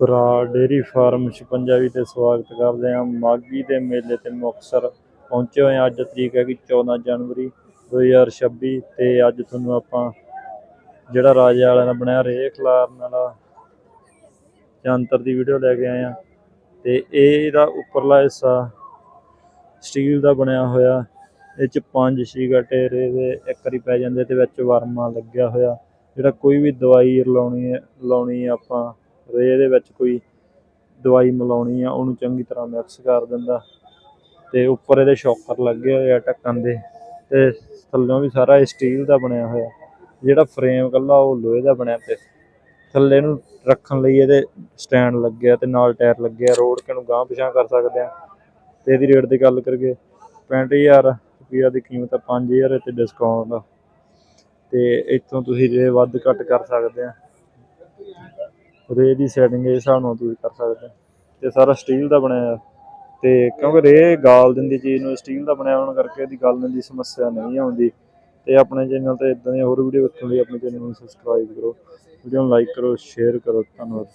ਭਰਾ dairy farm 56 ਵੀ ਤੇ ਸਵਾਗਤ ਕਰਦੇ ਹਾਂ। ਮਾਗੀ ਦੇ ਮੇਲੇ ਤੇ ਮੁਕਤਸਰ ਪਹੁੰਚੇ ਹੋਏ ਹਾਂ। ਅੱਜ ਤਰੀਕ ਹੈਗੀ 14 ਜਨਵਰੀ 2026 ਤੇ ਅੱਜ ਤੁਹਾਨੂੰ ਆਪਾਂ ਜਿਹੜਾ ਰਾਜੇ ਵਾਲਿਆਂ ਦਾ ਬਣਿਆ ਰੇ ਖਲਾਰਨ ਵਾਲਾ ਜੰਤਰ ਦੀ ਵੀਡੀਓ ਲੈ ਕੇ ਆਏ ਹਾਂ ਤੇ ਇਹ ਇਹਦਾ ਉੱਪਰਲਾ ਹਿੱਸਾ ਸਟੀਲ ਦਾ ਬਣਿਆ ਹੋਇਆ। ਇਹ ਚ ਪੰਜ ਸ਼ੀਗਟੇ ਰੇ ਦੇ, ਇੱਕ ਵਾਰੀ ਪੈ ਜਾਂਦੇ ਤੇ ਵਿੱਚ ਵਰਮਾ ਲੱਗਿਆ ਹੋਇਆ। ਜਿਹੜਾ ਕੋਈ ਵੀ ਦਵਾਈ ਲਾਉਣੀ ਹੈ ਲਾਉਣੀ ਹੈ ਆਪਾਂ ਰੇ ਦੇ ਵਿੱਚ ਕੋਈ ਦਵਾਈ ਮਿਲਾਉਣੀ ਆ, ਉਹਨੂੰ ਚੰਗੀ ਤਰ੍ਹਾਂ ਮਿਕਸ ਕਰ ਦਿੰਦਾ। ਤੇ ਉੱਪਰ ਇਹਦੇ ਸ਼ੌਕਰ ਲੱਗੇ ਹੋਏ ਆ ਢੱਕਣ ਦੇ। ਤੇ ਥੱਲੋਂ ਵੀ ਸਾਰਾ ਸਟੀਲ ਦਾ ਬਣਿਆ ਹੋਇਆ। ਜਿਹੜਾ ਫਰੇਮ ਕੱਲਾ ਉਹ ਲੋਹੇ ਦਾ ਬਣਿਆ ਤੇ ਥੱਲੇ ਨੂੰ ਰੱਖਣ ਲਈ ਇਹਦੇ ਸਟੈਂਡ ਲੱਗਿਆ ਤੇ ਨਾਲ ਟਾਇਰ ਲੱਗਿਆ ਰੋਡ ਕੇ ਨੂੰ ਗਾਂਹ ਪਿਛਾਂ ਕਰ ਸਕਦੇ ਆ। ਤੇ ਇਹਦੀ ਰੇਟ ਦੀ ਗੱਲ ਕਰੀਏ 65000 ਰੁਪਈਆ ਦੀ ਕੀਮਤ ਆ 5000 ਤੇ ਡਿਸਕਾਊਂਟ ਤੇ ਇੱਥੋਂ ਤੁਸੀਂ ਜੇ ਵੱਧ ਘੱਟ ਕਰ ਸਕਦੇ ਆ। ਰੇ ਦੀ ਸੈਟਿੰਗ ਇਸ ਹਿਸਾਬ ਨਾਲ ਤੁਸੀਂ ਕਰ ਸਕਦੇ ਆ ਤੇ ਸਾਰਾ ਸਟੀਲ ਦਾ ਬਣਿਆ ਆ ਤੇ ਕਿਉਂਕਿ ਰੇ ਗਾਲ ਦਿੰਦੀ ਚੀਜ਼ ਨੂੰ ਸਟੀਲ ਦਾ ਬਣਿਆ ਹੋਣ ਕਰਕੇ ਇਹਦੀ ਗਲਣ ਦੀ ਸਮੱਸਿਆ ਨਹੀਂ ਆਉਂਦੀ। ਤੇ ਆਪਣੇ ਚੈਨਲ ਤੇ ਇਦਾਂ ਦੀਆਂ ਹੋਰ ਵੀਡੀਓ ਵੇਖਣ ਲਈ ਆਪਣੇ ਚੈਨਲ ਨੂੰ ਸਬਸਕ੍ਰਾਈਬ ਕਰੋ। ਵੀਡੀਓ ਨੂੰ ਲਾਈਕ ਕਰੋ ਸ਼ੇਅਰ ਕਰੋ। ਧੰਨਵਾਦ।